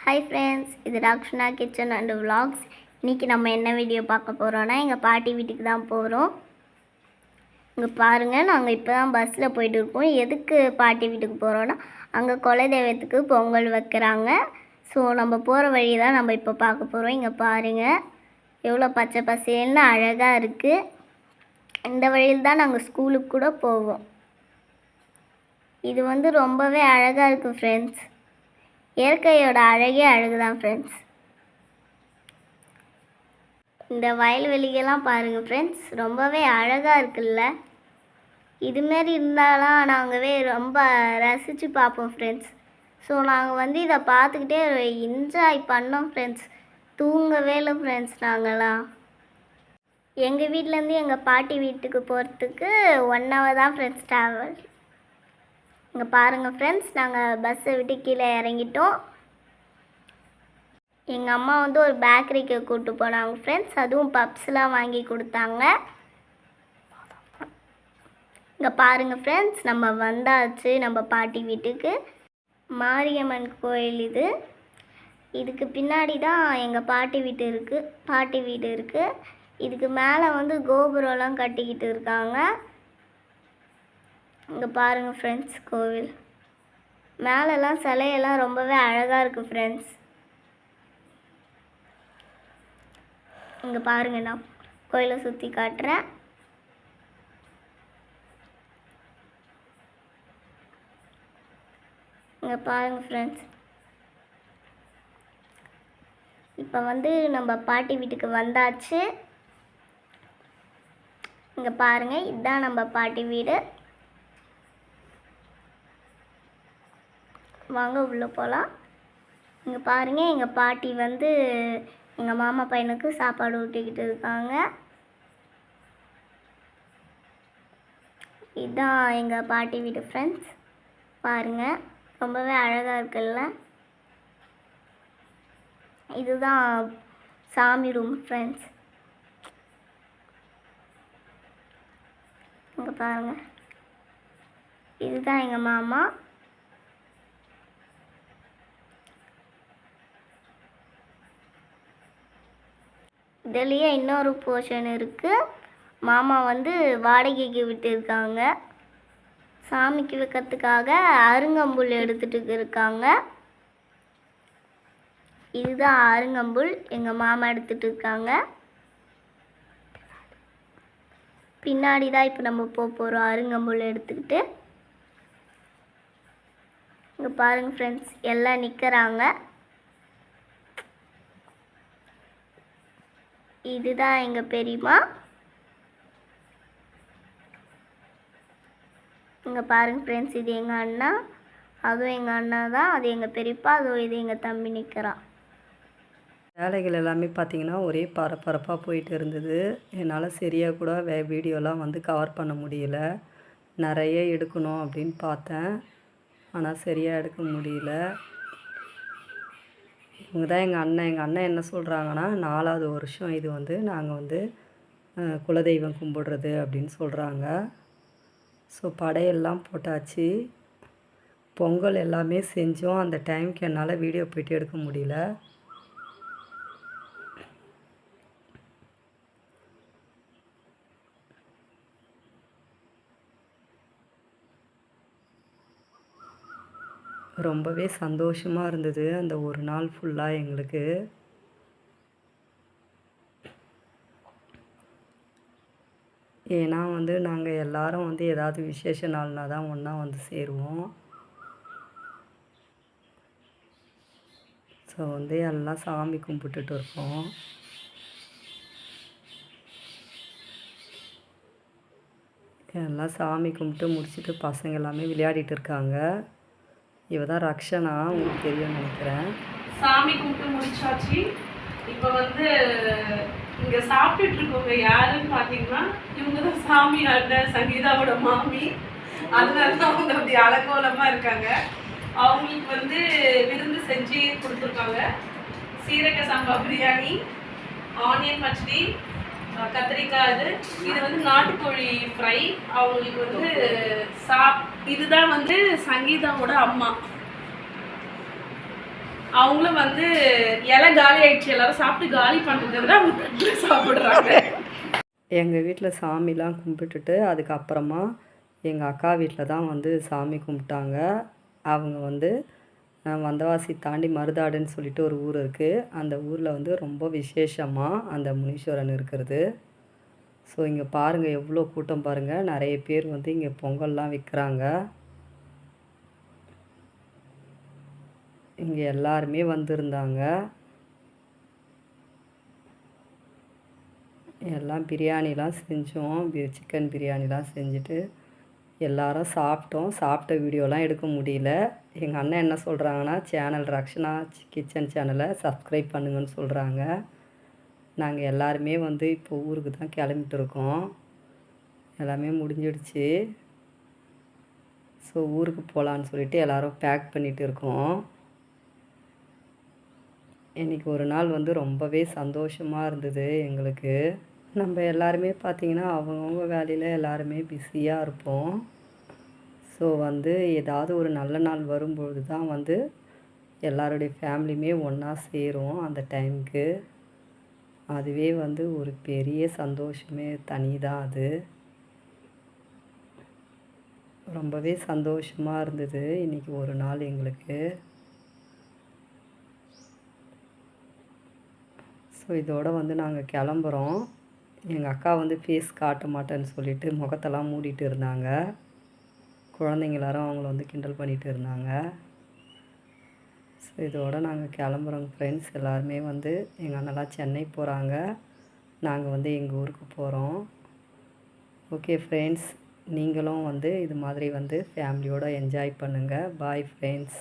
Hi friends இது ராக்ஷனா kitchen and vlogs இன்றைக்கி நம்ம என்ன வீடியோ பார்க்க போகிறோன்னா எங்கள் பாட்டி வீட்டுக்கு தான் போகிறோம் இங்கே பாருங்கள் நாங்கள் இப்போ தான் பஸ்ஸில் போயிட்டு இருக்கோம். எதுக்கு பாட்டி வீட்டுக்கு போகிறோன்னா அங்கே குலதெய்வத்துக்கு பொங்கல் வைக்கிறாங்க. ஸோ நம்ம போகிற வழி தான் நம்ம இப்போ பார்க்க போகிறோம் இங்கே பாருங்கள் எவ்வளோ பச்சை பசேல்னு அழகாக இருக்குது இந்த வழியில் தான் நாங்கள் ஸ்கூலுக்கு கூட போவோம். இது வந்து ரொம்பவே அழகாக இருக்குது ஃப்ரெண்ட்ஸ் இயற்கையோட அழகே அழகு தான் ஃப்ரெண்ட்ஸ் இந்த வயல்வெளிகள்லாம் பாருங்கள் ஃப்ரெண்ட்ஸ் ரொம்பவே அழகாக இருக்குல்ல? இதுமாரி இருந்தாலாம் நாங்கவே ரொம்ப ரசித்து பார்ப்போம் ஃப்ரெண்ட்ஸ் ஸோ நாங்கள் வந்து இதை பார்த்துக்கிட்டே என்ஜாய் பண்ணோம் ஃப்ரெண்ட்ஸ் தூங்கவே இல்லை ஃப்ரெண்ட்ஸ் நாங்களாம் எங்கள் வீட்டிலேருந்து எங்கள் பாட்டி வீட்டுக்கு போகிறதுக்கு ஒன் ஹவர் தான் ஃப்ரெண்ட்ஸ் ட்ராவல் இங்கே பாருங்கள் ஃப்ரெண்ட்ஸ் நாங்கள் பஸ்ஸை விட்டு கீழே இறங்கிட்டோம். எங்கள் அம்மா வந்து ஒரு பேக்கரிக்கு கூப்பிட்டு போனாங்க ஃப்ரெண்ட்ஸ் அதுவும் பப்ஸ்லாம் வாங்கி கொடுத்தாங்க. இங்கே பாருங்கள் ஃப்ரெண்ட்ஸ் நம்ம வந்தாச்சு நம்ம பாட்டி வீட்டுக்கு. மாரியம்மன் கோயில் இது. இதுக்கு பின்னாடி தான் எங்கள் பாட்டி வீட்டு இருக்குது பாட்டி வீடு இருக்குது இதுக்கு மேலே வந்து கோபுரம்லாம் கட்டிக்கிட்டு இருக்காங்க. இங்கே பாருங்கள் ஃப்ரெண்ட்ஸ் கோவில். மேலெல்லாம் சிலையெல்லாம் ரொம்பவே அழகாக இருக்குது ஃப்ரெண்ட்ஸ் இங்கே பாருங்க நான் கோயிலை சுற்றி காட்டுறேன். இங்கே பாருங்கள் ஃப்ரெண்ட்ஸ் இப்போ வந்து நம்ம பாட்டி வீட்டுக்கு வந்தாச்சு. இங்கே பாருங்கள் இதுதான் நம்ம பாட்டி வீடு. வாங்க உள்ளே போகலாம் இங்கே பாருங்கள் எங்கள் பாட்டி வந்து எங்கள் மாமா பையனுக்கு சாப்பாடு ஊட்டிக்கிட்டு இருக்காங்க. இதுதான் எங்கள் பாட்டி வீடு ஃப்ரெண்ட்ஸ் பாருங்கள் ரொம்பவே அழகாக இருக்குல்ல? இதுதான் சாமி ரூம் ஃப்ரெண்ட்ஸ் இங்கே பாருங்கள் இதுதான் எங்கள் மாமா. இதுலேயே இன்னொரு போர்ஷன் இருக்குது மாமா வந்து வாடகைக்கு விட்டுருக்காங்க. சாமிக்கு வைக்கிறதுக்காக அருங்கம்புல் எடுத்துகிட்டு இருக்காங்க. இதுதான் அருங்கம்புல் எங்கள் மாமா எடுத்துகிட்டு இருக்காங்க. பின்னாடி தான் இப்போ நம்ம போக போகிறோம் அருங்கம்புல் எடுத்துக்கிட்டு. இங்கே பாருங்கள் ஃப்ரெண்ட்ஸ் எல்லாம் நிற்கிறாங்க இதுதான் எங்கள் பெரியம்மா. இங்கே பாருங்கள் ஃப்ரெண்ட்ஸ் இது எங்கள் அண்ணா. அதுவும் எங்கள் அண்ணா தான் அது எங்கள் பெரியப்பா அதுவும் இது எங்கள் தம்பி நிற்கிறான் வேலைகள் எல்லாமே பார்த்திங்கன்னா ஒரே பரபரப்பாக போயிட்டு இருந்தது. என்னால் சரியாக கூட வே வீடியோலாம் வந்து கவர் பண்ண முடியல. நிறைய எடுக்கணும் அப்படின்னு பார்த்தேன். ஆனால் சரியாக எடுக்க முடியல. இவங்க தான் எங்கள் அண்ணன். எங்கள் அண்ணன் என்ன சொல்கிறாங்கன்னா நாலாவது வருஷம் இது வந்து நாங்கள் வந்து குலதெய்வம் கும்பிடுறது அப்படின்னு சொல்கிறாங்க ஸோ படையெல்லாம் போட்டாச்சு. பொங்கல் எல்லாமே செஞ்சோம். அந்த டைமுக்கு என்னால் வீடியோ போயிட்டு எடுக்க முடியல. ரொம்பவே சந்தோஷமாக இருந்தது அந்த ஒரு நாள் ஃபுல்லாக எங்களுக்கு. ஏன்னா வந்து நாங்கள் எல்லாரும் வந்து ஏதாவது விசேஷ நாள்னா தான் ஒன்றா வந்து சேருவோம். ஸோ வந்து எல்லாம் சாமி கும்பிட்டுட்டு இருக்கோம். எல்லாம் சாமி கும்பிட்டு முடிச்சுட்டு பசங்க எல்லாமே விளையாடிட்டு இருக்காங்க. இவ தான் ரக்ஷனா உங்களுக்கு தெரியும்னு நினைக்கிறேன். சாமி கும்பிட்டு முடிச்சாச்சு. இப்போ வந்து இங்க சாப்பிட்டுட்டு இருக்கவங்க யாருன்னு பாத்தீங்கன்னா இவங்க தான் சாமி அண்ணன் சங்கீதாவோட மாமி. அதனால தான் அவங்க அப்படி அலங்கோலமா இருக்காங்க. அவங்களுக்கு வந்து விருந்து செஞ்சு கொடுத்துருக்காங்க. சீரக சம்பா பிரியாணி ஆனியன் பச்சடி கத்திரிக்காய் இது இது வந்து நாட்டுக்கோழி ஃப்ரை அவங்களுக்கு வந்து சாப் இதுதான் வந்து சங்கீதாவோட அம்மா. அவங்களும் வந்து இலை காலி ஆயிடுச்சு எல்லாரும் சாப்பிட்டு காலி பண்ணுறது தான் அவங்க சாப்பிட்றாங்க. எங்கள் வீட்டில் சாமிலாம் கும்பிட்டுட்டு அதுக்கப்புறமா எங்கள் அக்கா வீட்டில் தான் வந்து சாமி கும்பிட்டாங்க. அவங்க வந்து வந்தவாசி தாண்டி மருதாடுன்னு சொல்லிட்டு ஒரு ஊர் இருக்குது அந்த ஊரில் வந்து ரொம்ப விசேஷமாக அந்த முனீஸ்வரன் இருக்கிறது. ஸோ இங்கே பாருங்கள் எவ்வளோ கூட்டம் பாருங்கள் நிறைய பேர் வந்து இங்கே பொங்கல்லாம் விற்கிறாங்க இங்கே எல்லாருமே வந்திருந்தாங்க. எல்லாம் பிரியாணிலாம் செஞ்சோம். சிக்கன் பிரியாணிலாம் செஞ்சுட்டு எல்லாரும் சாப்பிட்டோம். சாப்பிட்ட வீடியோலாம் எடுக்க முடியல. எங்கள் அண்ணன் என்ன சொல்கிறாங்கன்னா சேனல் ரக்ஷனா கிச்சன் சேனலை சப்ஸ்கிரைப் பண்ணுங்கன்னு சொல்கிறாங்க நாங்கள் எல்லாருமே வந்து இப்போ ஊருக்கு தான் கிளம்பிட்டு இருக்கோம். எல்லாமே முடிஞ்சிடுச்சு. ஸோ ஊருக்கு போகலான்னு சொல்லிட்டு எல்லோரும் பேக் பண்ணிட்டு இருக்கோம். இன்னைக்கு ஒரு நாள் வந்து ரொம்பவே சந்தோஷமாக இருந்தது எங்களுக்கு. நம்ம எல்லாருமே பார்த்திங்கன்னா அவங்கவுங்க வேலையில் எல்லாருமே பிஸியாக இருப்போம். ஸோ வந்து ஏதாவது ஒரு நல்ல நாள் வரும்பொழுது தான் வந்து எல்லாருடைய ஃபேமிலியுமே ஒன்றா சேரும் அந்த டைமுக்கு. அதுவே வந்து ஒரு பெரிய சந்தோஷமே தனி தான் அது. ரொம்பவே சந்தோஷமாக இருந்தது இன்றைக்கி ஒரு நாள் எங்களுக்கு. ஸோ இதோட வந்து நாங்கள் கிளம்புறோம். எங்கள் அக்கா வந்து ஃபேஸ் காட்ட மாட்டேன்னு சொல்லிட்டு முகத்தெல்லாம் மூடிட்டு இருந்தாங்க. குழந்தைங்க எல்லாரும் அவங்கள வந்து கிண்டல் பண்ணிட்டு இருந்தாங்க. ஸோ இதோட நாங்கள் கிளம்புறோங்க ஃப்ரெண்ட்ஸ் எல்லாருமே வந்து எங்கள் அண்ணெல்லாம் சென்னை போகிறாங்க நாங்கள் வந்து எங்கள் ஊருக்கு போகிறோம் ஓகே ஃப்ரெண்ட்ஸ் நீங்களும் வந்து இது மாதிரி வந்து ஃபேமிலியோடு என்ஜாய் பண்ணுங்கள் பாய் ஃப்ரெண்ட்ஸ்